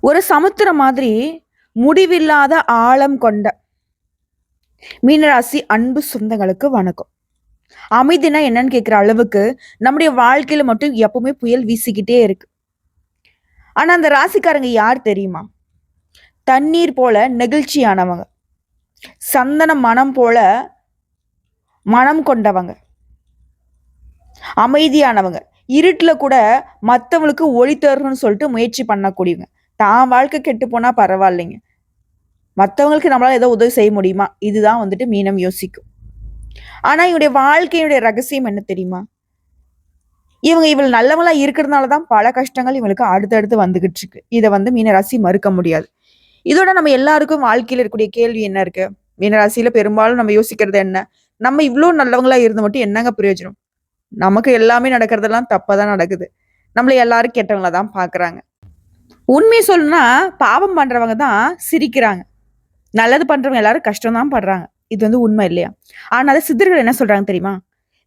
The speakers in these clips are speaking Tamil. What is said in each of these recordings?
ஒரு சமுத்திரம் மாதிரி முடிவில்லாத ஆழம் கொண்ட மீனராசி அன்பு சொந்தங்களுக்கு வணக்கம். அமைதினா என்னன்னு கேட்குற அளவுக்கு நம்முடைய வாழ்க்கையில மட்டும் எப்பவுமே புயல் வீசிக்கிட்டே இருக்கு. ஆனா அந்த ராசிக்காரங்க யார் தெரியுமா? தண்ணீர் போல நெகிழ்ச்சியானவங்க. சந்தன மனம் போல மனம் கொண்டவங்க. அமைதியானவங்க. இருட்டில் கூட மற்றவங்களுக்கு ஒளி தரணும்னு சொல்லிட்டு முயற்சி பண்ணக்கூடியவங்க. தான் வாழ்க்கை கெட்டு போனால் பரவாயில்லைங்க. மற்றவங்களுக்கு நம்மளால் ஏதோ உதவி செய்ய முடியுமா? இதுதான் வந்துட்டு மீனம் யோசிக்கும். ஆனால் இவருடைய வாழ்க்கையினுடைய ரகசியம் என்ன தெரியுமா? இவங்க இவள் நல்லவங்களா இருக்கிறதுனால தான் பல கஷ்டங்கள் இவங்களுக்கு அடுத்தடுத்து வந்துகிட்டு இருக்கு. இதை வந்து மீனராசி மறுக்க முடியாது. இதோட நம்ம எல்லாருக்கும் வாழ்க்கையில் இருக்கக்கூடிய கேள்வி என்ன இருக்கு? மீனராசியில பெரும்பாலும் நம்ம யோசிக்கிறது என்ன? நம்ம இவ்வளோ நல்லவங்களா இருந்து மட்டும் என்னங்க பிரயோஜனம்? நமக்கு எல்லாமே நடக்கிறதெல்லாம் தப்பாக தான் நடக்குது. நம்மளை எல்லாரும் கெட்டவங்கள தான் பார்க்குறாங்க உண்மையை சொல்லணும்னா பாவம் பண்றவங்க தான் சிரிக்கிறாங்க. நல்லது பண்றவங்க எல்லாரும் கஷ்டம் தான் படுறாங்க. இது வந்து உண்மை இல்லையா? ஆனால் சித்தர்கள் என்ன சொல்றாங்க தெரியுமா?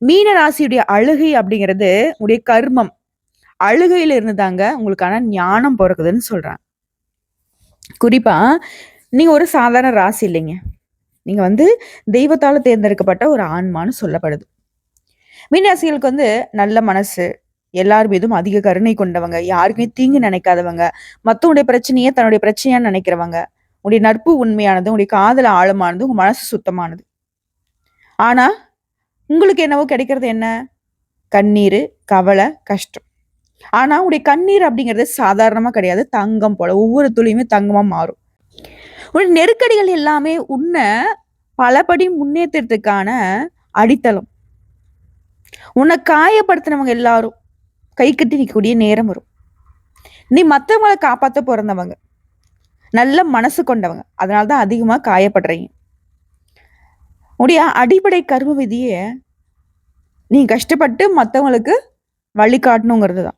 மீன ராசியுடைய அழுகை அப்படிங்கிறது உடைய கர்மம். அழுகையில இருந்து தாங்க உங்களுக்கான ஞானம் பிறக்குதுன்னு சொல்றாங்க. குறிப்பா நீங்க ஒரு சாதாரண ராசி இல்லைங்க. நீங்க வந்து தெய்வத்தால தேர்ந்தெடுக்கப்பட்ட ஒரு ஆன்மான்னு சொல்லப்படுது. மீனராசிகளுக்கு வந்து நல்ல மனசு எல்லார் மீதும் அதிக கருணை கொண்டவங்க. யாருக்குமே தீங்கு நினைக்காதவங்க. மற்றவங்களுடைய பிரச்சனையை தன்னுடைய பிரச்சனையா நினைக்கிறவங்க. உங்களுடைய நட்பு உண்மையானது உங்களுடைய காதல் ஆழமானது உங்க மனசு சுத்தமானது. ஆனா உங்களுக்கு என்னவோ கிடைக்கிறது என்ன? கண்ணீர் கவலை கஷ்டம். ஆனா உங்களுடைய கண்ணீர் அப்படிங்கிறது சாதாரணமா கிடையாது. தங்கம் போல. ஒவ்வொரு துளியுமே தங்கமா மாறும். உங்களுடைய நெருக்கடிகள் எல்லாமே உன்னை பலபடி முன்னேற்றத்துக்கான அடித்தளம். உன்னை காயப்படுத்தினவங்க எல்லாரும் கை கட்டி நிற்கக்கூடிய நேரம் வரும். நீ மற்றவங்களை காப்பாற்ற பிறந்தவங்க. நல்ல மனசு கொண்டவங்க. அதனால தான் அதிகமாக காயப்படுறீங்க. உடைய அடிப்படை கர்ம விதியை நீ கஷ்டப்பட்டு மற்றவங்களுக்கு வழிகாட்டணுங்கிறது தான்.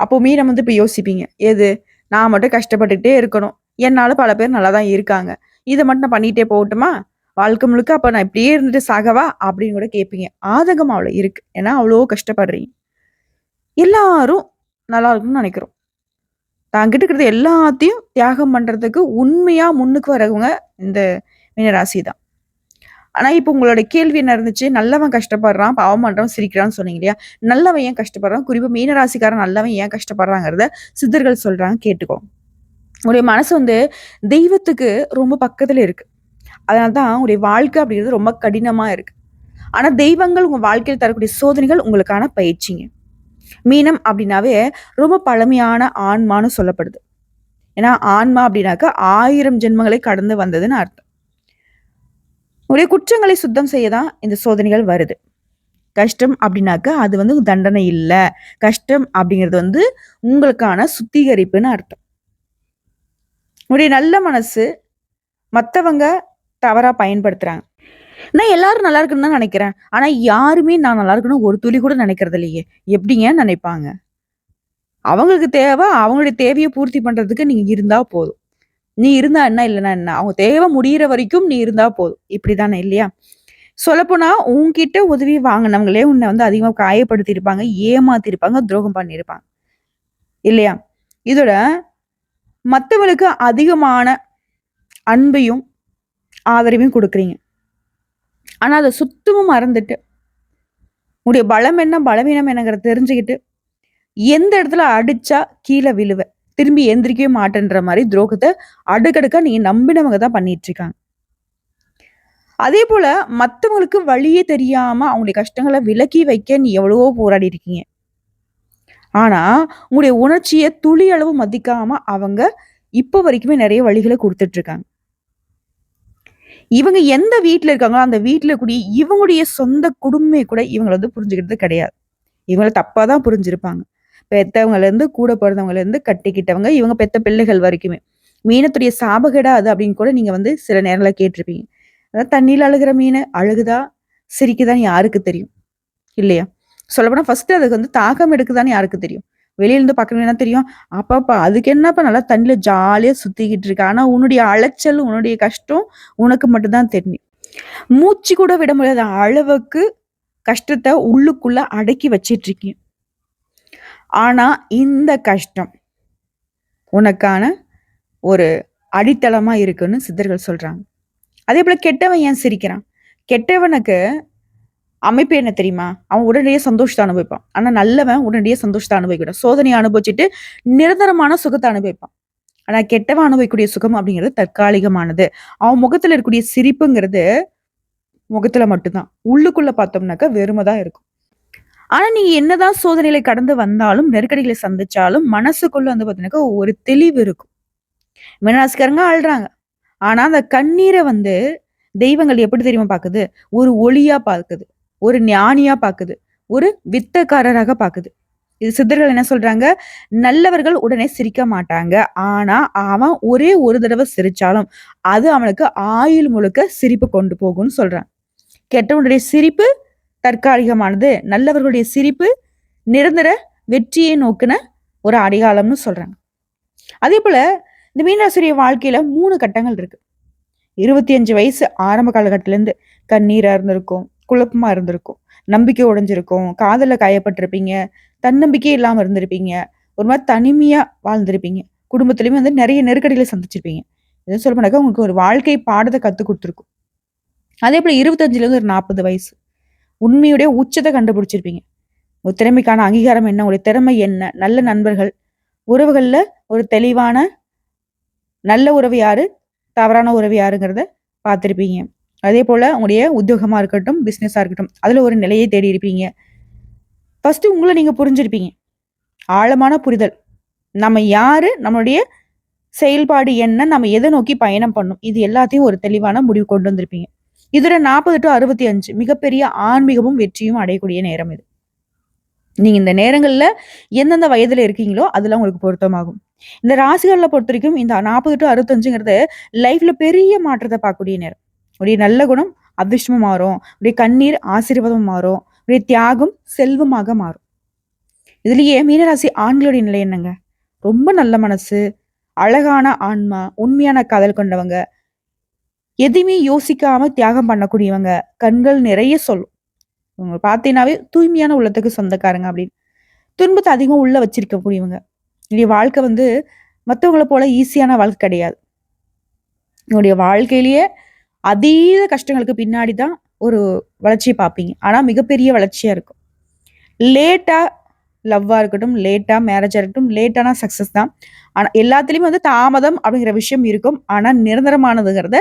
அப்போ மீனம் வந்து இப்போ யோசிப்பீங்க. எது? நான் மட்டும் கஷ்டப்பட்டுக்கிட்டே இருக்கணும். என்னால் பல பேர் நல்லா தான் இருக்காங்க. இதை மட்டும் நான் பண்ணிகிட்டே போகட்டுமா? வாழ்க்கை முழுக்க அப்போ நான் இப்படியே இருந்துட்டு சாகவா? அப்படின்னு கூட கேட்பீங்க ஆதகம் அவ்வளோ இருக்குது ஏன்னா அவ்வளோ கஷ்டப்படுறீங்க. எல்லாரும் நல்லா இருக்கும்னு நினைக்கிறோம். தாங்கிட்ட இருக்கிறது எல்லாத்தையும் தியாகம் பண்ணுறதுக்கு உண்மையாக முன்னுக்கு வரவங்க இந்த மீனராசி தான் ஆனால் இப்போ உங்களோட கேள்வி என்ன இருந்துச்சு? நல்லவன் கஷ்டப்படுறான் பாவம் பண்ணுறவன் சிரிக்கிறான்னு சொன்னீங்க இல்லையா? நல்லவன் ஏன் கஷ்டப்படுறான்? குறிப்பாக மீனராசிக்காரன் நல்லவன் ஏன் கஷ்டப்படுறாங்கிறத சித்தர்கள் சொல்கிறாங்க கேட்டுக்கோ. உங்களுடைய மனசு வந்து தெய்வத்துக்கு ரொம்ப பக்கத்தில் இருக்குது அதனால தான் உங்களுடைய வாழ்க்கை அப்படிங்கிறது ரொம்ப கடினமாக இருக்குது ஆனால் தெய்வங்கள் உங்கள் வாழ்க்கையில் தரக்கூடிய சோதனைகள் உங்களுக்கான பயிற்சிங்க. மீனம் அப்படின்னாவே ரொம்ப பழமையான ஆன்மான்னு சொல்லப்படுது. ஏன்னா ஆன்மா அப்படின்னாக்க ஆயிரம் ஜென்மங்களை கடந்து வந்ததுன்னு அர்த்தம். உங்களுடைய குற்றங்களை சுத்தம் செய்ய தான் இந்த சோதனைகள் வருது. கஷ்டம் அப்படின்னாக்க அது வந்து தண்டனை இல்லை. கஷ்டம் அப்படிங்கிறது வந்து உங்களுக்கான சுத்திகரிப்புன்னு அர்த்தம். உடைய நல்ல மனசு மற்றவங்க தவறா பயன்படுத்துறாங்க. நான் எல்லாரும் நல்லா இருக்குன்னு தான் நினைக்கிறேன். ஆனா யாருமே நான் நல்லா இருக்கணும் ஒரு துளி கூட நினைக்கிறது இல்லையே. எப்படிங்க நினைப்பாங்க? அவங்களுக்கு தேவை அவங்களுடைய தேவையை பூர்த்தி பண்றதுக்கு நீங்க இருந்தா போதும். நீ இருந்தா என்ன இல்லைன்னா என்ன? அவங்க தேவை முடியிற வரைக்கும் நீ இருந்தா போதும். இப்படிதானே இல்லையா? சொல்லப்போனா உன்கிட்ட உதவி வாங்கினவங்களே உன்னை வந்து அதிகமாக காயப்படுத்தியிருப்பாங்க ஏமாத்திருப்பாங்க துரோகம் பண்ணியிருப்பாங்க. இல்லையா? இதோட மற்றவங்களுக்கு அதிகமான அன்பையும் ஆதரவையும் கொடுக்குறீங்க. ஆனால் அதை சுத்தமும் மறந்துட்டு உடைய பலம் என்ன பலவீனம் என்னங்கிறத தெரிஞ்சுக்கிட்டு எந்த இடத்துல அடிச்சா கீழே விழுவ திரும்பி எந்திரிக்கவே மாட்டேன்ற மாதிரி துரோகத்தை அடுக்கடுக்கா நீ நம்பினவங்க தான் பண்ணிட்டு இருக்காங்க. அதே போல மற்றவங்களுக்கு வழியே தெரியாம அவங்களுடைய கஷ்டங்களை விலக்கி வைக்க நீ எவ்வளவோ போராடி இருக்கீங்க. ஆனா உங்களுடைய உணர்ச்சியை துளி அளவு மதிக்காம அவங்க இப்போ வரைக்குமே நிறைய வழிகளை கொடுத்துட்டு இருக்காங்க. இவங்க எந்த வீட்ல இருக்காங்களோ அந்த வீட்ல கூடிய இவங்களுடைய சொந்த குடும்பமே கூட இவங்கள வந்து புரிஞ்சுக்கிறது கிடையாது. இவங்கள தப்பாக தான் புரிஞ்சிருப்பாங்க. பெத்தவங்கலேருந்து கூட பிறந்தவங்கல இருந்து கட்டிக்கிட்டவங்க இவங்க பெத்த பிள்ளைகள் வரைக்குமே. மீனத்துடைய சாபகடா அது அப்படின்னு கூட நீங்க வந்து சில நேரங்கள கேட்டிருப்பீங்க. அதாவது தண்ணியில் அழுகிற மீன் அழுகுதா? சிரிக்குதான்னு யாருக்கு தெரியும்? இல்லையா? சொல்லப்போனால் ஃபர்ஸ்ட் அதுக்கு வந்து தாகம் எடுக்குதான்னு யாருக்கு தெரியும்? வெளியிலேருந்து பார்க்கணும் என்ன தெரியும் அப்பாப்பா அதுக்கு என்னப்பா நல்லா தண்ணியில் ஜாலியாக சுற்றிக்கிட்டு இருக்கு ஆனால் உன்னுடைய அலைச்சல் உன்னுடைய கஷ்டம் உனக்கு மட்டும்தான் தெரியும் மூச்சு கூட விட முடியாத அளவுக்கு கஷ்டத்தை உள்ளுக்குள்ள அடக்கி வச்சிட்டு இருக்கீங்க ஆனா இந்த கஷ்டம் உனக்கான ஒரு அடித்தளமா இருக்குன்னு சித்தர்கள் சொல்றாங்க. அதேபோல கெட்டவன் ஏன் சிரிக்கிறான்? கெட்டவனுக்கு அமைப்பு என்ன தெரியுமா? அவன் உடனடியே சந்தோஷத்தை அனுபவிப்பான். ஆனால் நல்லவன் உடனடியே சந்தோஷத்தை அனுபவிக்க சோதனையை அனுபவிச்சுட்டு நிரந்தரமான சுகத்தை அனுபவிப்பான். ஆனால் கெட்டவன் அனுபவிக்கக்கூடிய சுகம் அப்படிங்கிறது தற்காலிகமானது. அவன் முகத்துல இருக்கக்கூடிய சிரிப்புங்கிறது முகத்துல மட்டும்தான் உள்ளுக்குள்ளே உள்ளுக்குள்ள பார்த்தோம்னாக்கா வெறும தான் இருக்கும். ஆனா நீங்க என்னதான் சோதனைகளை கடந்து வந்தாலும், நெருக்கடிகளை சந்திச்சாலும், மனசுக்குள்ள வந்து பார்த்தீங்கன்னாக்கா ஒரு தெளிவு இருக்கும். மீனராசிக்காரங்க ஆள்றாங்க ஆனா அந்த கண்ணீரை வந்து தெய்வங்கள் எப்படி தெரியுமா பாக்குது? ஒரு ஒளியா பார்க்குது ஒரு ஞானியா பாக்குது. ஒரு வித்தக்காரராக பாக்குது. இது சித்தர்கள் என்ன சொல்றாங்க? நல்லவர்கள் உடனே சிரிக்க மாட்டாங்க. ஆனா அவன் ஒரே ஒரு தடவை சிரிச்சாலும், அது அவனுக்கு ஆயுள் முழுக்க சிரிப்பு கொண்டு போகும்னு சொல்றான் கெட்டவனுடைய சிரிப்பு தற்காலிகமானது. நல்லவர்களுடைய சிரிப்பு நிரந்தர வெற்றியை நோக்குன ஒரு அடையாளம்னு சொல்றாங்க. அதேபோல இந்த மீனராசியுடைய வாழ்க்கையில மூணு கட்டங்கள் இருக்கு. 25 வயசு ஆரம்ப காலகட்டத்திலேருந்து கண்ணீராக இருந்திருக்கும், குழப்பமா இருந்திருக்கும், நம்பிக்கை உடைஞ்சிருக்கும், காதல காயப்பட்டிருப்பீங்க, தன்னம்பிக்கை இல்லாம இருந்திருப்பீங்க, ஒரு மாதிரி தனிமையா வாழ்ந்திருப்பீங்க. குடும்பத்திலயுமே வந்து நிறைய நெருக்கடிகளை சந்திச்சிருப்பீங்க. எதுவும் சொல்ல போனாக்கா உங்களுக்கு ஒரு வாழ்க்கை பாடத்தை கற்றுக் கொடுத்துருக்கும் அதே போல் இருபத்தஞ்சிலேருந்து ஒரு 40 வயசு. உண்மையுடைய உச்சத்தை கண்டுபிடிச்சிருப்பீங்க. உங்க திறமைக்கான அங்கீகாரம் என்ன? உங்களுடைய திறமை என்ன? நல்ல நண்பர்கள், உறவுகள்ல ஒரு தெளிவான நல்ல உறவு யாரு? தவறான உறவு யாருங்கிறத பார்த்துருப்பீங்க அதே போல் உங்களுடைய உத்தியோகமாக இருக்கட்டும், பிஸ்னஸாக இருக்கட்டும், அதில் ஒரு நிலையை தேடி இருப்பீங்க. ஃபஸ்ட்டு உங்களை நீங்கள் புரிஞ்சிருப்பீங்க. ஆழமான புரிதல். நம்ம யார் நம்மளுடைய செயல்பாடு என்ன? நம்ம எதை நோக்கி பயணம் பண்ணும் இது எல்லாத்தையும் ஒரு தெளிவான முடிவு கொண்டு வந்திருப்பீங்க. இதில் நாற்பது டு அறுபத்தி அஞ்சு மிகப்பெரிய ஆன்மீகமும், வெற்றியும் அடையக்கூடிய நேரம் இது. நீங்கள் இந்த நேரங்களில் எந்தெந்த வயதில் இருக்கீங்களோ, அதெல்லாம் உங்களுக்கு பொருத்தமாகும். இந்த ராசிகளை பொறுத்த வரைக்கும் இந்த நாற்பது டு அறுபத்தஞ்சுங்கிறது லைஃப்பில் பெரிய மாற்றத்தை பார்க்கக்கூடிய நேரம். உடைய நல்ல குணம் அதிர்ஷ்டமும் மாறும். உடைய கண்ணீர் ஆசீர்வாதம் மாறும். உடைய தியாகம் செல்வமாக மாறும். இதுலயே மீனராசி ஆண்களுடைய நிலை என்னங்க? ரொம்ப நல்ல மனசு, அழகான ஆன்மா, உண்மையான காதல் கொண்டவங்க. எதையுமே யோசிக்காம தியாகம் பண்ணக்கூடியவங்க. கண்கள் நிறைய சொல்லும். இவங்க பார்த்தீங்கன்னாவே தூய்மையான உள்ளத்துக்கு சொந்தக்காரங்க அப்படின்னு. துன்பத்தை அதிகமாக உள்ள வச்சிருக்கக்கூடியவங்க. என்னுடைய வாழ்க்கை வந்து மற்றவங்களை போல ஈஸியான வாழ்க்கை கிடையாது. என்னுடைய வாழ்க்கையிலேயே அதீத கஷ்டங்களுக்கு பின்னாடி தான் ஒரு வளர்ச்சியை பார்ப்பீங்க. ஆனால் மிகப்பெரிய வளர்ச்சியாக இருக்கும். லேட்டாக லவ்வாக இருக்கட்டும், லேட்டாக மேரேஜாக இருக்கட்டும், லேட்டான சக்ஸஸ் தான். ஆனால் எல்லாத்துலேயுமே வந்து தாமதம் அப்படிங்கிற விஷயம் இருக்கும். ஆனால் நிரந்தரமானதுங்கிறத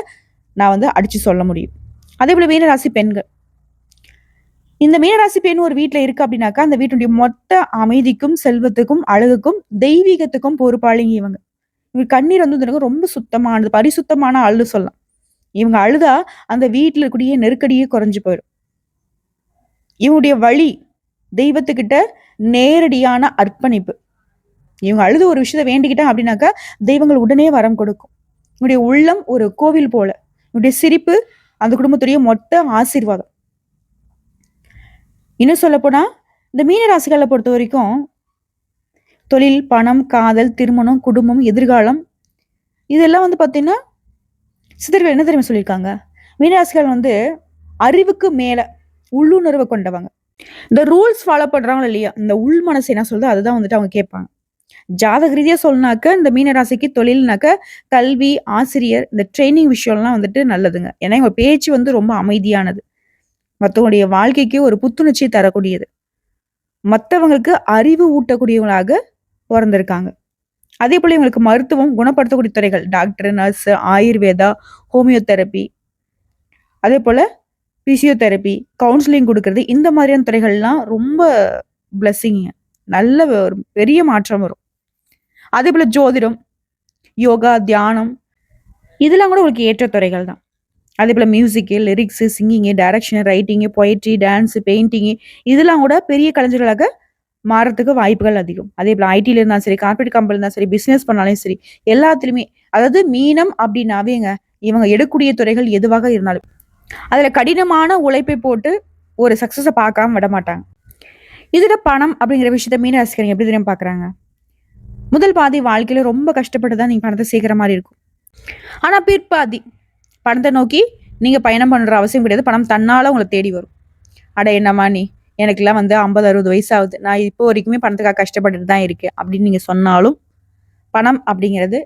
நான் வந்து அடித்து சொல்ல முடியும். அதே போல் மீனராசி பெண்கள். இந்த மீனராசி பெண் ஒரு வீட்டில் இருக்கு அப்படின்னாக்கா, அந்த வீட்டுடைய மொத்த அமைதிக்கும், செல்வத்துக்கும், அழகுக்கும், தெய்வீகத்துக்கும் பொறுப்பாளிங்க இவங்க. இவங்க கண்ணீர் வந்து ரொம்ப சுத்தமானது, பரிசுத்தமான ஆள்னு சொல்லலாம். இவங்க அழுதா அந்த வீட்டில் இருக்கக்கூடிய நெருக்கடியே குறைஞ்சு போயிடும். இவங்களுடைய வழி தெய்வத்துக்கிட்ட நேரடியான அர்ப்பணிப்பு. இவங்க அழுது ஒரு விஷயத்த வேண்டிக்கிட்டாங்க அப்படின்னாக்கா, தெய்வங்கள் உடனே வரம் கொடுக்கும். இவனுடைய உள்ளம் ஒரு கோவில் போல. இவனுடைய சிரிப்பு அந்த குடும்பத்துடைய மொத்த ஆசீர்வாதம். இன்னும் சொல்லப்போனா, இந்த மீன பொறுத்த வரைக்கும் தொழில், பணம், காதல், திருமணம், குடும்பம், எதிர்காலம் இதெல்லாம் வந்து பார்த்தீங்கன்னா, சித்தர்கள் என்ன தெரியுமா சொல்லியிருக்காங்க? மீனராசிகள் வந்து அறிவுக்கு மேலே உள்ளுணர்வை கொண்டவங்க. இந்த ரூல்ஸ் ஃபாலோ பண்ணுறாங்களோ இல்லையா, இந்த உள் மனசு என்ன சொல்லுதோ அதுதான் வந்துட்டு அவங்க கேட்பாங்க. ஜாதக ரீதியாக சொல்லினாக்க இந்த மீனராசிக்கு தொழில்னாக்க கல்வி, ஆசிரியர், இந்த ட்ரைனிங் விஷயம்லாம் வந்துட்டு நல்லதுங்க. ஏன்னா இவங்க பேச்சு வந்து ரொம்ப அமைதியானது. மற்றவங்களுடைய வாழ்க்கைக்கு ஒரு புத்துணர்ச்சி தரக்கூடியது. மற்றவங்களுக்கு அறிவு ஊட்டக்கூடியவங்களாக பிறந்திருக்காங்க அதே போல் இவங்களுக்கு மருத்துவம், குணப்படுத்தக்கூடிய துறைகள் டாக்டர், நர்ஸ், ஆயுர்வேதா, ஹோமியோதெரபி அதேபோல பிசியோதெரப்பி கவுன்சிலிங் கொடுக்கறது இந்த மாதிரியான துறைகள்லாம் ரொம்ப பிளெஸ்ஸிங்க. நல்ல ஒரு பெரிய மாற்றம் வரும். அதே போல் ஜோதிடம், யோகா, தியானம் இதெல்லாம் கூட உங்களுக்கு ஏற்ற துறைகள் தான். அதே போல் music, lyrics, singing, direction, writing, poetry, dance, painting இதெல்லாம் கூட பெரிய கலைஞர்களாக மாறத்துக்கு வாய்ப்புகள் அதிகம். அதே போல் ஐடியில் இருந்தாலும் சரி, கார்பரேட் கம்பெனி இருந்தாலும் சரி, பிஸ்னஸ் பண்ணாலும் சரி, எல்லாத்துலேயுமே அதாவது மீனம் அப்படின்னாவேங்க, இவங்க எடுக்கூடிய துறைகள் எதுவாக இருந்தாலும், அதில் கடினமான உழைப்பை போட்டு ஒரு சக்ஸஸை பார்க்காம விடமாட்டாங்க. இதில் பணம் அப்படிங்கிற விஷயத்த மீன ரசிக்கிறீங்க எப்படி தெரியும் பார்க்குறாங்க? முதல் பாதி வாழ்க்கையில் ரொம்ப கஷ்டப்பட்டு தான் நீங்கள் பணத்தை சேர்க்குற மாதிரி இருக்கும். ஆனால் பிற்பாதி பணத்தை நோக்கி நீங்கள் பயணம் பண்ணுற அவசியம் கிடையாது. பணம் தன்னால உங்களை தேடி வரும். "அட என்னம்மா நீ, எனக்குலாம் வந்து 50, 60 வயசு ஆகுது. நான் இப்போ வரைக்குமே பணத்துக்காக கஷ்டப்பட்டுட்டு தான் இருக்கேன்." அப்படின்னு நீங்கள் சொன்னாலும், பணம் அப்படிங்கிறது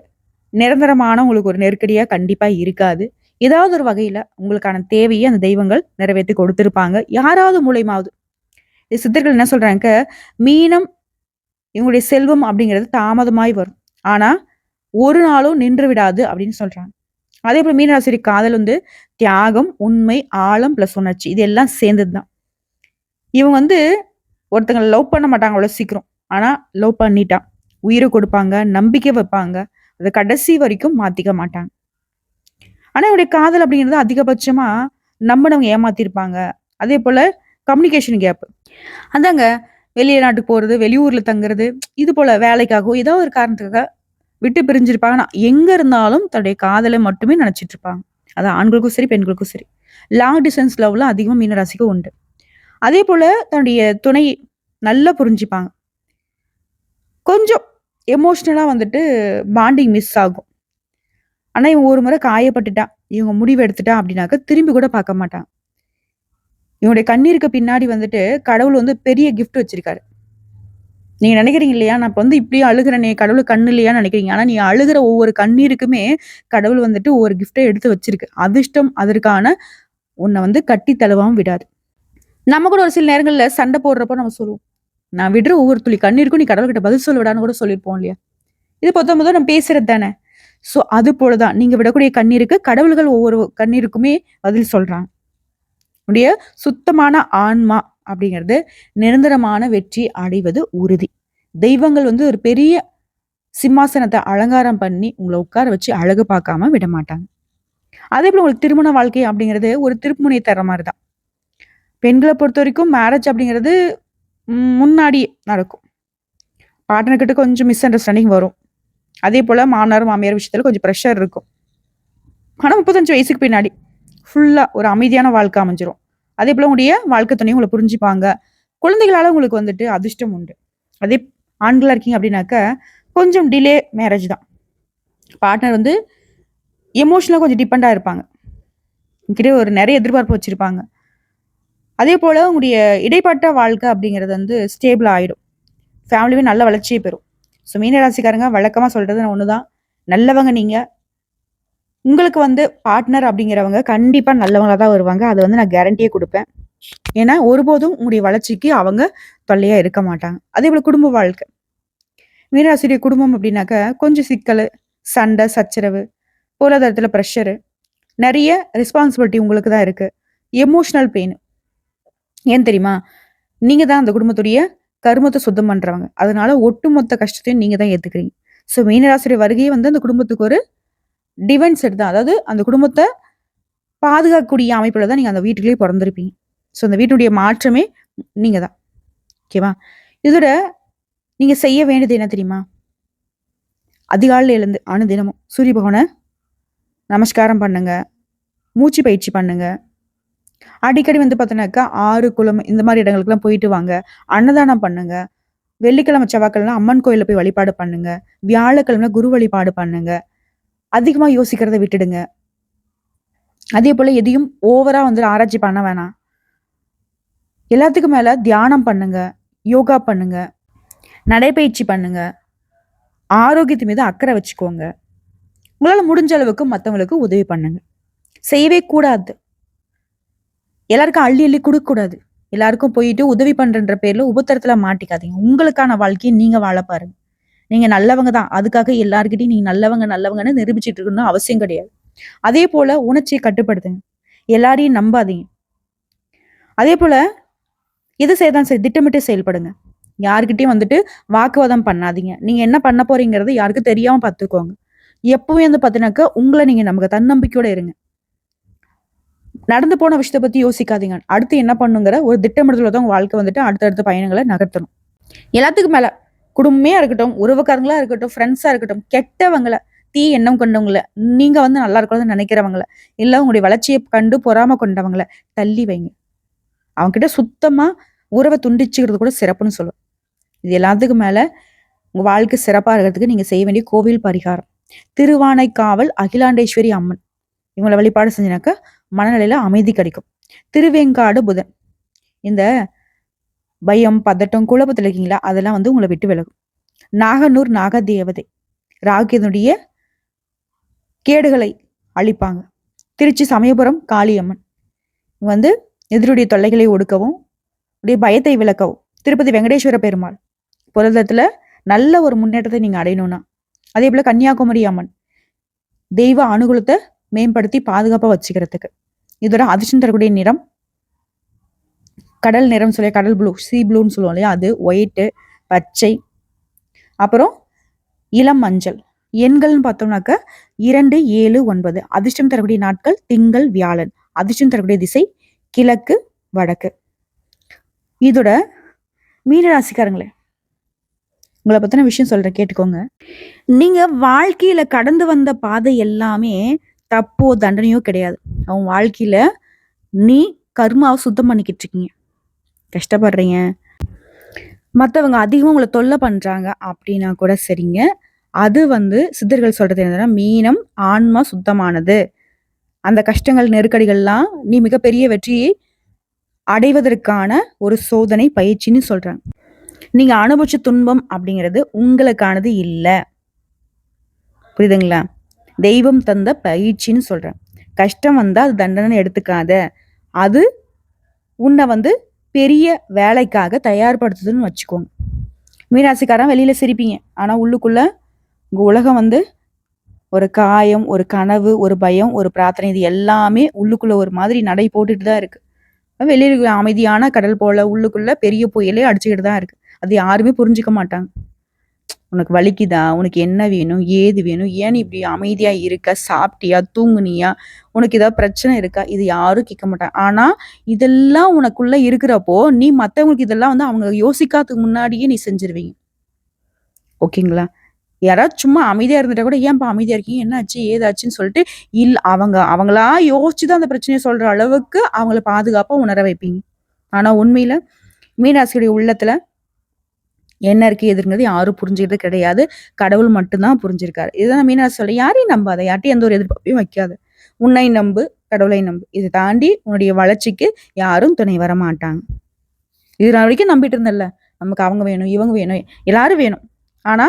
நிரந்தரமான உங்களுக்கு ஒரு நெருக்கடியாக கண்டிப்பாக இருக்காது. ஏதாவது ஒரு வகையில் உங்களுக்கான தேவையை அந்த தெய்வங்கள் நிறைவேற்றி கொடுத்துருப்பாங்க யாராவது மூலியமாவது. இது சித்தர்கள் என்ன சொல்கிறாங்க மீனம் இவங்களுடைய செல்வம் அப்படிங்கிறது தாமதமாய் வரும். ஆனால் ஒரு நாளும் நின்று விடாது அப்படின்னு சொல்கிறாங்க அதே போல் மீனராசிரி காதல் வந்து தியாகம், உண்மை, ஆழம் பிளஸ் உணர்ச்சி. இது எல்லாம் சேர்ந்தது தான். இவங்க வந்து ஒருத்தங்களை லவ் பண்ண மாட்டாங்க அவ்வளோ சீக்கிரம். ஆனால் லவ் பண்ணிட்டான் உயிரை கொடுப்பாங்க, நம்பிக்கை வைப்பாங்க. அதை கடைசி வரைக்கும் மாற்றிக்க மாட்டாங்க. ஆனால் இவருடைய காதல் அப்படிங்கிறது அதிகபட்சமாக நம்பினவங்க ஏமாத்திருப்பாங்க. அதேபோல கம்யூனிகேஷன் கேப். அதாங்க வெளியே நாட்டுக்கு போகிறது வெளியூரில் தங்குறது, இது போல் வேலைக்காகவோ ஏதோ ஒரு காரணத்துக்காக விட்டு பிரிஞ்சிருப்பாங்க. ஆனா, எங்கே இருந்தாலும் தன்னுடைய காதலை மட்டுமே நினச்சிட்டு இருப்பாங்க. அது ஆண்களுக்கும் சரி, பெண்களுக்கும் சரி. லாங் டிஸ்டன்ஸ் அதிகமாக மீன மீனராசிக்கு உண்டு. அதே போல் தன்னுடைய துணை நல்லா புரிஞ்சுப்பாங்க. கொஞ்சம் எமோஷ்னலாக வந்துட்டு பாண்டிங் மிஸ் ஆகும். ஆனால் இவன் ஒரு முறை காயப்பட்டுட்டான் இவங்க முடிவு எடுத்துட்டான் அப்படின்னாக்க திரும்பி கூட பார்க்க மாட்டான் இவனுடைய கண்ணீருக்கு பின்னாடி வந்துட்டு கடவுள் வந்து பெரிய கிஃப்ட் வச்சிருக்காரு. நீங்க நினைக்கிறீங்க இல்லையா? நான் இப்போ வந்து இப்படியே அழுகுறேனே, கடவுள் கண்ணு இல்லையான்னு நினைக்கிறீங்க. ஆனால் நீ அழுகுற ஒவ்வொரு கண்ணீருக்குமே கடவுள் வந்துட்டு ஒவ்வொரு கிஃப்டை எடுத்து வச்சிருக்கு. அதிர்ஷ்டம் அதற்கான உன்னை வந்து கட்டி தழுவாமல் விடாது. நம்ம கூட ஒரு சில நேரங்களில் சண்டை போடுறப்போ நம்ம சொல்லுவோம். நான் விடுற ஒவ்வொரு துளி கண்ணீருக்கும் நீ கடவுள்கிட்ட பதில் சொல்லுவிடான்னு கூட சொல்லியிருப்போம் இல்லையா? இது பொத்தம் போதும் நம்ம பேசுறது தானே. ஸோ அது போலதான் நீங்க விடக்கூடிய கண்ணீருக்கு கடவுள்கள் ஒவ்வொரு கண்ணீருக்குமே பதில் சொல்றாங்க. உடைய சுத்தமான ஆன்மா அப்படிங்கிறது நிரந்தரமான வெற்றி அடைவது உறுதி. தெய்வங்கள் வந்து ஒரு பெரிய சிம்மாசனத்தை அலங்காரம் பண்ணி உங்களை உட்கார வச்சு அழகு பார்க்காம விட மாட்டாங்க அதே போல உங்களுக்கு திருமண வாழ்க்கை அப்படிங்கிறது ஒரு திருப்புமுனை தர மாதிரி தான். பெண்களை பொறுத்த வரைக்கும் மேரேஜ் அப்படிங்கிறது முன்னாடி நடக்கும். பார்ட்னர் கிட்ட கொஞ்சம் மிஸ் அண்டர்ஸ்டாண்டிங் வரும். அதே போல் மாமனார், மாமியார் விஷயத்தில் கொஞ்சம் ப்ரெஷர் இருக்கும். ஆனால் முப்பத்தஞ்சு வயசுக்கு பின்னாடி ஃபுல்லாக ஒரு அமைதியான வாழ்க்கை அமைஞ்சிரும். அதேபோல உங்களுடைய வாழ்க்கை துணையும் உங்களை புரிஞ்சுப்பாங்க. குழந்தைகளால் உங்களுக்கு வந்துட்டு அதிர்ஷ்டம் உண்டு. அதே ஆண்களாக இருக்கீங்க அப்படின்னாக்க, கொஞ்சம் டிலே மேரேஜ் தான். பார்ட்னர் வந்து எமோஷனலாக கொஞ்சம் டிபெண்டாக இருப்பாங்க. உங்ககிட்ட ஒரு நிறைய எதிர்பார்ப்பு வச்சுருப்பாங்க அதே போல் உங்களுடைய இடைப்பட்ட வாழ்க்கை அப்படிங்கிறது வந்து ஸ்டேபிள் ஆகிடும் ஃபேமிலியுமே நல்ல வளர்ச்சியை பெறும். ஸோ மீன ராசிக்காரங்க வழக்கமா சொல்றது ஒன்று தான். நல்லவங்க நீங்கள் உங்களுக்கு வந்து பார்ட்னர் அப்படிங்கிறவங்க கண்டிப்பாக நல்லவங்களாக தான் வருவாங்க. அதை வந்து நான் கேரண்டியே கொடுப்பேன் ஏன்னா, ஒருபோதும் உங்களுடைய வளர்ச்சிக்கு அவங்க தொல்லையாக இருக்க மாட்டாங்க. அதே போல் குடும்ப வாழ்க்கை. மீனராசியுடைய குடும்பம் அப்படின்னாக்க, கொஞ்சம் சிக்கல் சண்டை, சச்சரவு, பொருளாதாரத்தில் ப்ரெஷரு நிறைய ரெஸ்பான்சிபிலிட்டி உங்களுக்கு தான் இருக்குது எமோஷ்னல் பெயின். ஏன் தெரியுமா? நீங்க தான் அந்த குடும்பத்துடைய கருமத்தை சுத்தம் பண்றவங்க. அதனால ஒட்டுமொத்த கஷ்டத்தையும் நீங்க தான் ஏத்துக்கிறீங்க. ஸோ மீனராசியுடைய வருகையே வந்து அந்த குடும்பத்துக்கு ஒரு டிவைன் செட் தான். அதாவது அந்த குடும்பத்தை பாதுகாக்கக்கூடிய அமைப்புல தான் நீங்க அந்த வீட்டுக்குள்ளேயே பிறந்திருப்பீங்க ஸோ அந்த வீட்டுடைய மாற்றமே நீங்க தான். ஓகேவா? இதோட நீங்க செய்ய வேண்டியது என்ன தெரியுமா? அதிகாலையில எழுந்து அனுதினமும் சூரிய பகவானை நமஸ்காரம் பண்ணுங்க. மூச்சு பயிற்சி பண்ணுங்க. அடிக்கடி வந்து பார்த்தோன்னாக்கா ஆறு, குளம் இந்த மாதிரி இடங்களுக்குலாம் போயிட்டு வாங்க. அன்னதானம் பண்ணுங்க. வெள்ளிக்கிழமை, செவ்வாய்க்கிழமை அம்மன் கோயிலில் போய் வழிபாடு பண்ணுங்க. வியாழக்கிழமை குரு வழிபாடு பண்ணுங்க. அதிகமாக யோசிக்கிறத விட்டுடுங்க. அதே போல் எதையும் ஓவராக வந்து ஆராய்ச்சி பண்ண வேணாம். எல்லாத்துக்கும் மேலே தியானம் பண்ணுங்க. யோகா பண்ணுங்க. நடைபயிற்சி பண்ணுங்க. ஆரோக்கியத்து மீது அக்கறை வச்சுக்கோங்க. உங்களால் முடிஞ்ச அளவுக்கு மற்றவங்களுக்கு உதவி பண்ணுங்க. செய்யவே கூடாது. எல்லாருக்கும் அள்ளி அள்ளி கொடுக்கக்கூடாது எல்லாருக்கும் போயிட்டு உதவி பண்றன்ற பேர்ல உபத்திரத்துல மாட்டிக்காதீங்க. உங்களுக்கான வாழ்க்கையை நீங்க வாழ பாருங்க. நீங்க நல்லவங்க தான். அதுக்காக எல்லாருக்கிட்டையும் நீங்க நல்லவங்க, நல்லவங்கன்னு நிரூபிச்சுட்டு இருக்கணும்னு அவசியம் கிடையாது. அதே போல உணர்ச்சியை கட்டுப்படுத்துங்க. எல்லாரையும் நம்பாதீங்க. அதே போல எது செய்தான் சரி திட்டமிட்டு செயல்படுங்க. யாருக்கிட்டையும் வந்துட்டு வாக்குவாதம் பண்ணாதீங்க. நீங்க என்ன பண்ண போறீங்கிறது யாருக்கும் தெரியாம பார்த்துக்கோங்க. எப்பவுமே வந்து பார்த்தீங்கன்னாக்கா, உங்களை நீங்க நமக்கு தன்னம்பிக்கையோட இருங்க. நடந்து போன விஷயத்தை பத்தி யோசிக்காதீங்க. அடுத்து என்ன பண்ணுங்கிற ஒரு திட்டமிடுதல தான் உங்கள் வாழ்க்கை வந்துட்டு அடுத்தடுத்த பயணங்களை நகர்த்தணும். எல்லாத்துக்கும் மேல குடும்பமே இருக்கட்டும், உறவுக்காரங்களா இருக்கட்டும், ஃப்ரெண்ட்ஸா இருக்கட்டும், கெட்டவங்கள, தீய எண்ணம் கொண்டவங்கள, நீங்க வந்து நல்லா இருக்கணும்னு நினைக்கிறவங்கள, இல்ல உங்களுடைய வளர்ச்சியை கண்டு பொறாம கொண்டவங்கள தள்ளி வைங்க. அவங்ககிட்ட சுத்தமா உறவை துண்டிச்சுக்கிறது கூட சிறப்புன்னு சொல்லுவேன். இது எல்லாத்துக்கும் மேல உங்க வாழ்க்கை சிறப்பா இருக்கிறதுக்கு நீங்க செய்ய வேண்டிய கோவில் பரிகாரம். திருவானைக்காவல் அகிலாண்டேஸ்வரி அம்மன். இவங்களை வழிபாடு செஞ்சினாக்க மனநிலையில அமைதி கிடைக்கும். திருவேங்காடு புதன். இந்த பயம், பதட்டம், குழப்பத்தில் இருக்கீங்களா? அதெல்லாம் வந்து உங்களை விட்டு விலகும். நாகனூர் நாகதேவதை. ராகியனுடைய கேடுகளை அழிப்பாங்க திருச்சி சமயபுரம் காளியம்மன் வந்து எதிருடைய தொல்லைகளை ஒடுக்கவும் உடைய பயத்தை விளக்கவும் திருப்பதி வெங்கடேஸ்வர பெருமாள் புரதத்துல நல்ல ஒரு முன்னேற்றத்தை நீங்க அடையணும்னா அதே போல கன்னியாகுமரி அம்மன் தெய்வ அனுகூலத்தை மேம்படுத்தி பாதுகாப்பாக வச்சுக்கிறதுக்கு. இதோட அதிர்ஷ்டம் தரக்கூடிய நிறம் கடல் நிறம் சொல்லி கடல் ப்ளூ சி ப்ளூன்னு சொல்லுவோம் இல்லையா அது ஒயிட்டு பச்சை. அப்புறம் இளம் மஞ்சள் எண்கள்னு பார்த்தோம்னாக்க இரண்டு ஏழு ஒன்பது. அதிர்ஷ்டம் தரக்கூடிய நாட்கள் திங்கள் வியாழன். அதிர்ஷ்டம் தரக்கூடிய திசை கிழக்கு வடக்கு. இதோட மீனராசிக்காரங்களே உங்களை பத்தின விஷயம் சொல்றேன் கேட்டுக்கோங்க. நீங்க வாழ்க்கையில கடந்து வந்த பாதை எல்லாமே தப்போ தண்டனையோ கிடையாது. அவன் வாழ்க்கையில நீ கர்மாவை சுத்தம் பண்ணிக்கிட்டு இருக்கீங்க. கஷ்டப்படுறீங்க. மற்றவங்க அதிகமாக உங்களை தொல்லை பண்ணுறாங்க அப்படின்னா கூட சரிங்க. அது வந்து சித்தர்கள் சொல்கிறது என்னன்னா மீனம் ஆன்மா சுத்தமானது. அந்த கஷ்டங்கள் நெருக்கடிகள்லாம் நீ மிகப்பெரிய வெற்றியை அடைவதற்கான ஒரு சோதனை பயிற்சின்னு சொல்கிறாங்க நீங்கள் அனுபவிச்ச துன்பம் அப்படிங்கிறது உங்களுக்கானது இல்லை. புரியுதுங்களா? தெய்வம் தந்த பயிற்சின்னு சொல்கிறேன் கஷ்டம் வந்தால் அது தண்டனை எடுத்துக்காத. அது உன்னை வந்து பெரிய வேலைக்காக தயார்படுத்துதுன்னு வச்சுக்கோங்க. மீனாசிக்காரன் வெளியில் சிரிப்பீங்க. ஆனால் உள்ளுக்குள்ளே உங்கள் உலகம் வந்து ஒரு காயம் ஒரு கனவு ஒரு பயம் ஒரு பிரார்த்தனை இது எல்லாமே உள்ளுக்குள்ளே ஒரு மாதிரி நடை போட்டுட்டு தான் இருக்குது வெளியில் அமைதியான கடல் போல் உள்ளுக்குள்ளே பெரிய புயலே அடிச்சுக்கிட்டு தான் இருக்குது அது யாருமே புரிஞ்சுக்க மாட்டாங்க. உனக்கு வலிக்குதா? உனக்கு என்ன வேணும்? ஏது வேணும்? ஏன் இப்படி அமைதியா இருக்க? சாப்பிட்டியா? தூங்குனியா? உனக்கு ஏதாவது பிரச்சனை இருக்கா? இது யாரும் கேட்க மாட்டாங்க ஆனா இதெல்லாம் உனக்குள்ள இருக்கிறப்போ நீ மத்தவங்களுக்கு இதெல்லாம் வந்து அவங்க யோசிக்காததுக்கு முன்னாடியே நீ செஞ்சிருவீங்க. ஓகேங்களா? யாராவது சும்மா அமைதியா இருந்துட்டா கூட ஏன்பா அமைதியா இருக்கீங்க? என்னாச்சு? ஏதாச்சுன்னு சொல்லிட்டு இல் அவங்க அவங்களா யோசிச்சுதான் அந்த பிரச்சனையை சொல்ற அளவுக்கு அவங்கள பாதுகாப்பா உணர வைப்பீங்க. ஆனா உண்மையில மீனாசியுடைய உள்ளத்துல என்ன இருக்கு எதுங்கிறது யாரும் புரிஞ்சுக்கிறது கிடையாது. கடவுள் மட்டும்தான் புரிஞ்சிருக்காரு. இதுதான் மீனாசி சொல்ல யாரையும் நம்பாத யார்ட்டையும் எந்த ஒரு எதிர்பார்ப்பையும் வைக்காத. உன்னை நம்பு கடவுளை நம்பு. இதை தாண்டி உன்னுடைய வளர்ச்சிக்கு யாரும் துணை வர மாட்டாங்க இது நான் வரைக்கும் நம்பிட்டு இருந்தேன்ல. நமக்கு அவங்க வேணும் இவங்க வேணும் எல்லாரும் வேணும். ஆனா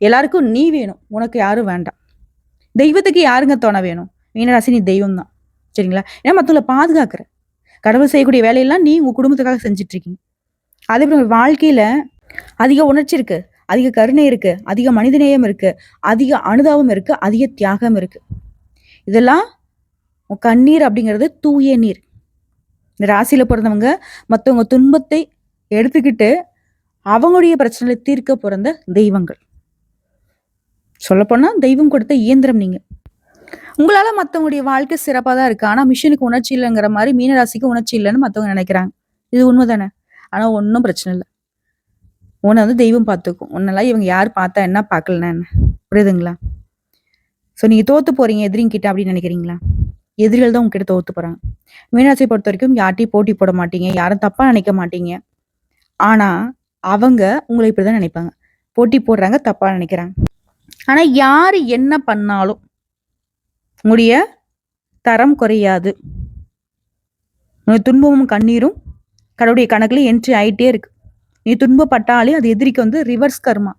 எல்லாருக்கும் நீ வேணும் உனக்கு யாரும் வேண்டாம். தெய்வத்துக்கு யாருங்க துணை வேணும்? மீனராசி நீ தெய்வம் தான் சரிங்களா? ஏன்னா மற்றவங்களை பாதுகாக்கிற. கடவுள் செய்யக்கூடிய வேலையெல்லாம் நீ உங்க குடும்பத்துக்காக செஞ்சுட்டு இருக்கீங்க. அதே போல வாழ்க்கையில அதிக உணர்ச்சி இருக்கு அதிக கருணை இருக்கு அதிக மனிதநேயம் இருக்கு அதிக அனுதாபம் இருக்கு அதிக தியாகம் இருக்கு. இதெல்லாம் கண்ணீர் அப்படிங்கிறது தூய நீர். இந்த ராசியில பிறந்தவங்க மற்றவங்க துன்பத்தை எடுத்துக்கிட்டு அவங்களுடைய பிரச்சனைகளை தீர்க்க பிறந்த தெய்வங்கள். சொல்லப்போனா தெய்வம் கொடுத்த இயந்திரம் நீங்க. உங்களால மற்றவங்களுடைய வாழ்க்கை சிறப்பாக தான் இருக்கு. ஆனா மிஷினுக்கு உணர்ச்சி இல்லைங்கிற மாதிரி மீனராசிக்கு உணர்ச்சி இல்லைன்னு மற்றவங்க நினைக்கிறாங்க. இது உண்மைதானே? ஆனா ஒன்றும் பிரச்சனை இல்லை. உன்னை வந்து தெய்வம் பார்த்துக்கும். உன்னெல்லாம் இவங்க யார் பார்த்தா என்ன பார்க்கலன்னா என்ன? புரியுதுங்களா? ஸோ நீங்கள் தோற்று போகிறீங்க எதிரிங்க கிட்ட அப்படின்னு நினைக்கிறீங்களா? எதிரிகள் தான் உங்ககிட்ட தோற்று போகிறாங்க மீனாட்சியை பொறுத்த வரைக்கும் யார்ட்டையும் போட்டி போட மாட்டீங்க. யாரும் தப்பாக நினைக்க மாட்டீங்க. ஆனால் அவங்க உங்களை இப்படிதான் நினைப்பாங்க. போட்டி போடுறாங்க தப்பாக நினைக்கிறாங்க. ஆனால் யார் என்ன பண்ணாலும் உங்களுடைய தரம் குறையாது. துன்பமும் கண்ணீரும் கடவுடைய கணக்கில் என்ட்ரி ஆகிட்டே இருக்கு. நீ துன்பப்பட்டாலே அது எதிரிக்கு வந்து ரிவர்ஸ் கர்மா.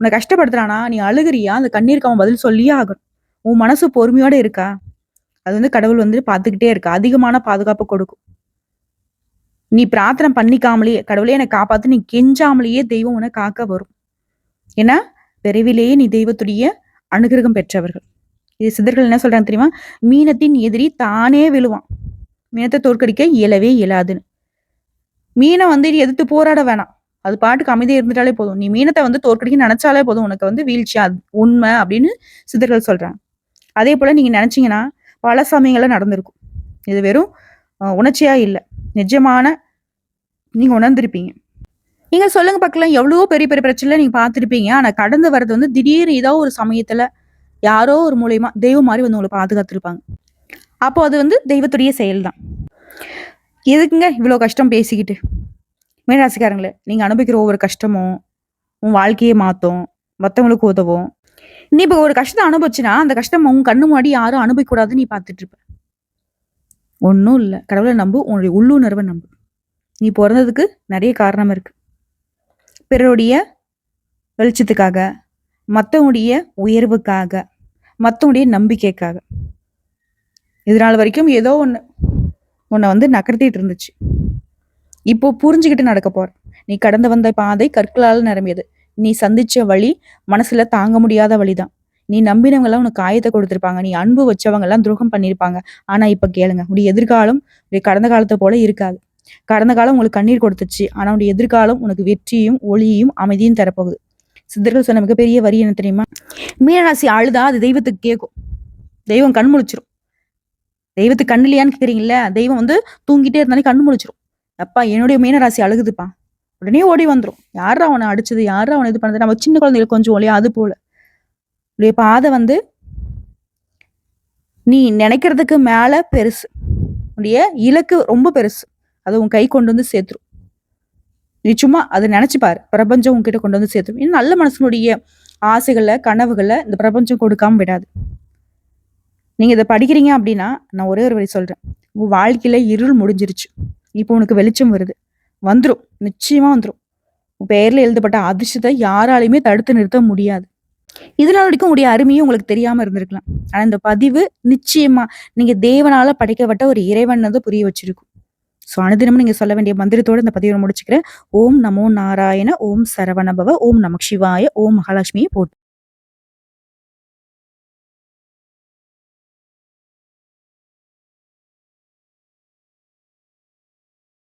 உன்னை கஷ்டப்படுத்துறானா நீ அழுகிறியா? அந்த கண்ணீருக்கு அவன் பதில் சொல்லியே ஆகணும். உன் மனசு பொறுமையோட இருக்கா? அது வந்து கடவுள் வந்து பார்த்துக்கிட்டே இருக்கா. அதிகமான பாதுகாப்பு கொடுக்கும். நீ பிரார்த்தனை பண்ணிக்காமலேயே கடவுளே என்னை காப்பாத்து நீ கெஞ்சாமலேயே தெய்வம் உன்னை காக்க வரும். ஏன்னா விரைவிலேயே நீ தெய்வத்துடைய அனுகிரகம் பெற்றவர்கள். இது சிதர்கள் என்ன சொல்றாங்க தெரியுமா? மீனத்தின் எதிரி தானே விழுவான். மீனத்தை தோற்கடிக்க இயலவே இயலாதுன்னு. மீனை வந்து நீ எதிர்த்து போராட வேணாம். அது பாட்டுக்கு அமைதியாக இருந்துட்டாலே போதும். நீ மீனத்தை வந்து தோற்கடிக்க நினைச்சாலே போதும். உனக்கு வந்து வீழ்ச்சி அது உண்மை அப்படின்னு சித்தர்கள் சொல்றாங்க. அதே போல நீங்க நினைச்சீங்கன்னா பல சமயங்கள்ல நடந்திருக்கும். இது வெறும் உணர்ச்சியாக உணர்ச்சியா இல்லை. நிஜமான நீங்க உணர்ந்திருப்பீங்க. நீங்க சொல்லுங்க பார்க்கலாம் எவ்வளவோ பெரிய பெரிய பிரச்சனை நீங்க பார்த்துருப்பீங்க. ஆனா கடந்து வர்றது வந்து திடீர்னு ஏதோ ஒரு சமயத்துல யாரோ ஒரு மூலயமா தெய்வம் மாதிரி வந்து உங்களை பாதுகாத்திருப்பாங்க. அப்போ அது வந்து தெய்வத்துடைய செயல்தான். எதுக்குங்க இவ்வளோ கஷ்டம் பேசிக்கிட்டு? மீனராசிக்காரங்களே நீங்க அனுபவிக்கிற ஒவ்வொரு கஷ்டமும் உன் வாழ்க்கையை மாத்தும் மற்றவங்களுக்கு உதவும். நீ இப்போ ஒரு கஷ்டத்தை அனுபவிச்சுனா அந்த கஷ்டம் உன் கண்ணு முன்னாடி யாரும் அனுபவிக்கூடாதுன்னு நீ பார்த்துட்டு இருப்ப ஒன்றும் இல்லை. கடவுளை நம்பு உன்னுடைய உள்ளுணர்வை நம்பு. நீ பிறந்ததுக்கு நிறைய காரணம் இருக்கு. பிறருடைய வெளிச்சத்துக்காக மற்றவனுடைய உயர்வுக்காக, மற்றவனுடைய நம்பிக்கைக்காக. இது நாள் வரைக்கும் ஏதோ ஒன்று உன்னை வந்து நகர்த்திட்டு இருந்துச்சு. இப்போ புரிஞ்சுகிட்டு நடக்க போற. நீ கடந்து வந்த பாதை கற்களால நிரம்பியது. நீ சந்திச்ச வழி மனசுல தாங்க முடியாத வழிதான். நீ நம்பினவங்கலாம் உனக்கு ஆயத்தை கொடுத்திருப்பாங்க. நீ அன்பு வச்சவங்க எல்லாம் துரோகம் பண்ணியிருப்பாங்க. ஆனா இப்ப கேளுங்க. உடைய எதிர்காலம் கடந்த காலத்தை போல இருக்காது. கடந்த காலம் உங்களுக்கு கண்ணீர் கொடுத்துச்சு. ஆனா உடைய எதிர்காலம் உனக்கு வெற்றியும், ஒளியும் அமைதியும் தரப்போகுது. சித்தர்கள் சொன்ன மிகப்பெரிய வரி என்ன தெரியுமா? மீனராசி அழுதா அது தெய்வத்துக்கு கேட்கும். தெய்வம் கண் முழிச்சிரும். தெய்வத்துக்கு கண் இல்லையான்னு கேக்குறீங்கல்ல? தெய்வம் வந்து தூங்கிட்டே இருந்தாலே கண் முழிச்சிரும். அப்பா என்னுடைய மீனராசி அழுகுதுப்பா. உடனே ஓடி வந்துடும் யாரா அவனை அடிச்சது? யாரா அவனை இது பண்ணது? நம்ம சின்ன குழந்தைகளுக்கு கொஞ்சம் ஒளியா அது போல. உடைய பாதை வந்து நீ நினைக்கிறதுக்கு மேல பெருசு. உடைய இலக்கு ரொம்ப பெருசு. அதை உன் கை கொண்டு வந்து சேர்த்துரும். நீ சும்மா அதை நினைச்சு பாரு. பிரபஞ்சம் உன்கிட்ட கொண்டு வந்து சேர்த்துரும். இன்னும் நல்ல மனசனுடைய ஆசைகள, கனவுகளை இந்த பிரபஞ்சம் கொடுக்காம விடாது. நீங்க இதை படிக்கிறீங்க அப்படின்னா, நான் ஒரே ஒரு வழி சொல்றேன். உன் வாழ்க்கையில இருள் முடிஞ்சிருச்சு. இப்போ உனக்கு வெளிச்சம் வருது. வந்துரும். நிச்சயமா வந்துடும் உன் பெயர்ல எழுதப்பட்ட அதிர்ஷ்டத்தை யாராலையுமே தடுத்து நிறுத்த முடியாது. இதனால வரைக்கும் உடைய அருமையும் உங்களுக்கு தெரியாம இருந்திருக்கலாம். ஆனா இந்த பதிவு நிச்சயமா நீங்க தேவனால படைக்கப்பட்ட ஒரு இறைவன் வந்து புரிய வச்சிருக்கும். ஸோ அனுதினமும் நீங்க சொல்ல வேண்டிய மந்திரத்தோட இந்த பதிவை முடிச்சுக்கிறேன். ஓம் நமோ நாராயண, ஓம் சரவணபவ, ஓம் நமக் சிவாய, ஓம் மகாலட்சுமியை போட்டு